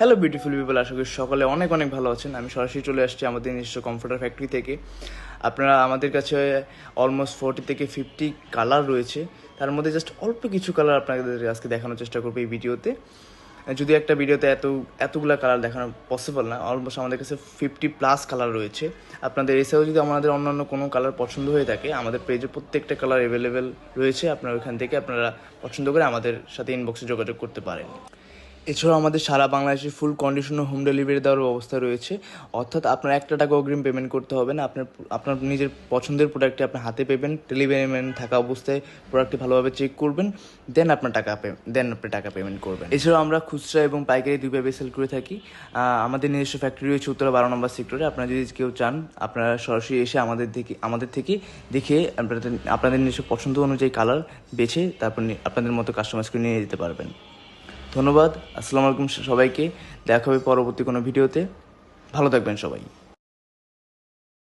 Hello beautiful people আশা করি সকলে অনেক অনেক ভালো আছেন। আমি সরাসরি চলে আসছি আমাদের নিজস্ব কমফোর্টার ফ্যাক্টরি থেকে। আপনারা আমাদের কাছে অলমোস্ট ফোর্টি থেকে ফিফটি কালার রয়েছে। তার মধ্যে জাস্ট অল্প কিছু কালার আপনাদের আজকে দেখানোর চেষ্টা করব এই ভিডিওতে। যদি একটা ভিডিওতে এত, এতগুলা কালার দেখানো পসিবল না অলমোস্ট আমাদের কাছে ফিফটি প্লাস কালার রয়েছে। আপনাদের এছাড়াও যদি আমাদের অন্যান্য কোনো কালার পছন্দ হয়ে থাকে, আমাদের পেজে প্রত্যেকটা কালার অ্যাভেলেবেল রয়েছে। আপনারা ওইখান থেকে আপনারা পছন্দ করে আমাদের সাথে ইনবক্সে যোগাযোগ করতে পারেন। এছাড়াও আমাদের সারা বাংলাদেশে ফুল কন্ডিশন হোম ডেলিভারি দেওয়ার ব্যবস্থা রয়েছে। অর্থাৎ আপনার একটা টাকা অগ্রিম পেমেন্ট করতে হবে না, আপনার আপনার নিজের পছন্দের প্রোডাক্টটি আপনার হাতে পেবেন ডেলিভারি ম্যান থাকা অবস্থায় প্রোডাক্টটি ভালোভাবে চেক করবেন দেন আপনার টাকা দেন আপনি টাকা পেমেন্ট করবেন। এছাড়াও আমরা খুচরা এবং পাইকারি দুইভাবে সেল করে থাকি। আমাদের নিজস্ব ফ্যাক্টরি রয়েছে উত্তরা বারো নম্বর সেক্টরে আপনারা যদি কেউ চান, আপনারা সরাসরি এসে আমাদের থেকে আমাদের থেকে দেখে আপনাদের আপনাদের নিজস্ব পছন্দ অনুযায়ী কালার বেছে তারপর আপনাদের মতো কাস্টমাইজ করে নিয়ে যেতে পারবেন। ধন্যবাদ আসসালামু আলাইকুম সবাইকে দেখা হবে পরবর্তী কোনো ভিডিওতে। ভালো থাকবেন সবাই।